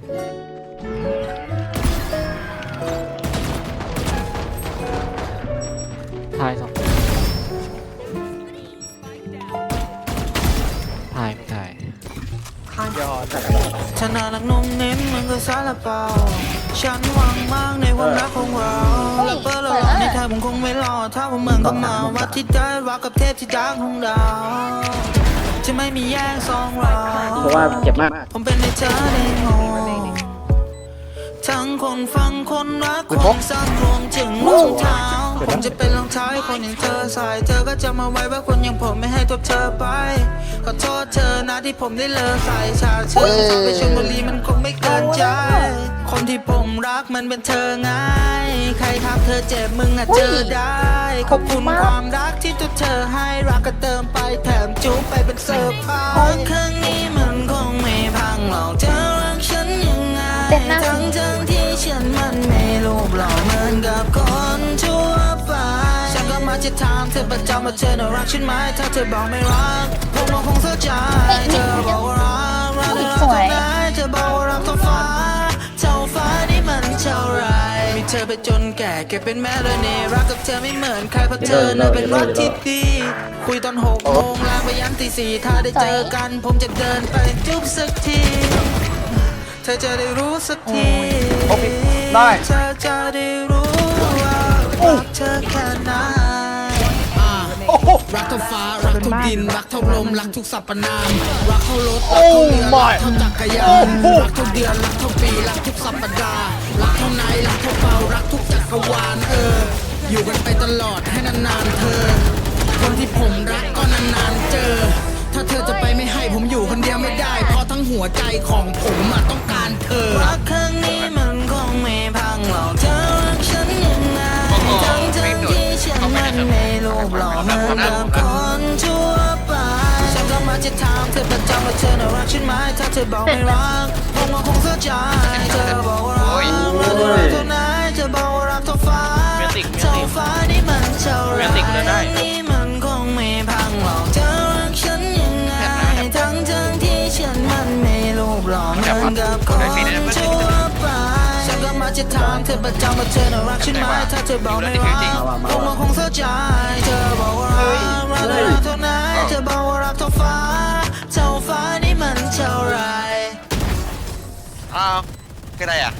ถ่ายสองถ่ายไม่ถ่าย ข้างเดียวแต่ถ้าน่ารักนุ่มนิ่มมันก็ซาลาเปาฉันหวังมากในความรักของเราและเปิดละลในไทยผมคงไม่รอดถ้าผมเหมือนกับหมาวัดที่ได้รักกับเทพที่ดังของเรา จะไม่มีแย่งสองเราเพราะว่าเจ็บมาก ผมเป็นในเธอในโงทั้งคนฟังคนรักคนสร้างรวมถึงรองเท้าผมจะเป็นรองเท้าให้คนอย่างเธอใส่เธอก็จะมาไว้ว่าคนอย่างผมไม่ให้ตัวเธอไปขอโทษเธอนะที่ผมได้เลอใส่ชาเชิญไปชลบุรีมันคงไม่เกินใจ คนที่ผมรักมันเป็นเธอไง ใครทักเธอเจ็บมึงอะเจอได้ ขอบคุณความรักที่ตัวเธอให้รักก็เติมไปแถมจุ๊บไปเป็นเซอร์ไพรส์ครั้งนี้มันคงไม่พังหรอกเธอรักฉันยังไงเจ็บมากทั้งทั้งๆที่ฉันมันไม่รูปหล่อเหมือนกับคนทั่วไปฉันก็มาจะถามเธอประจำว่าเธอน่ารักฉันไหมถ้าเธอบอกไม่รักผมก็คงเสียใจเธอบอกว่ารัก มีเธอไปจนแก่เก็บเป็นแม่เลยเนี่ยรักกับเธอไม่เหมือนใครเพราะเธอน่ะเป็นรักที่ดี คุยตอนหกโมงลาไปยันตีสี่ถ้าได้เจอกัน ผมจะเดินไปจุ๊บสักที เธอจะได้รู้สักทีได้ เธอจะได้รู้ว่ารักเธอแค่ไหน รักเท่าฟ้า รักเท่าดิน รักเท่าลม รักทุกสรรพนาม รักเท่ารถ รักเท่าเรือรักเท่าจักรยานรักเท่าเดือน รักเท่าปี รักทุกสัปดาห์ รักเท่าไหนรักเท่าเบารักทุกจักรวาลเออ อยู่กันไปตลอดให้นานๆเธอ คนที่ผมรักก็นานๆเจอ ถ้าเธอจะไปไม่ให้ผมอยู่คนเดียวไม่ได้ เพราะทั้งหัวใจของผมอะต้องการเธอ นกับคนทั่วไปฉันก็มาจะถามเธอประจำว่าเธอน่ารักฉันไหมถ้าเธอบอกไม่รักผมก็คงเสียใจเธอบอกว่ารักรักรักเท่าไหนเธอบอกว่ารักเท่าฟ้าเท่าฟ้านี่มันเท่าไรนี่มันคงไม่พังหรอกเธอรักฉันยังไงทั้งทั้งที่ฉันมันไม่รูปหล่อเหมือนกับคนทั่วไปฉันก็มาจะถามเธอประจำว่าเธอน่ารักฉันไหมถ้าเธอบอกไม่รักผมก็คงเสียใจเธอ ได้อะ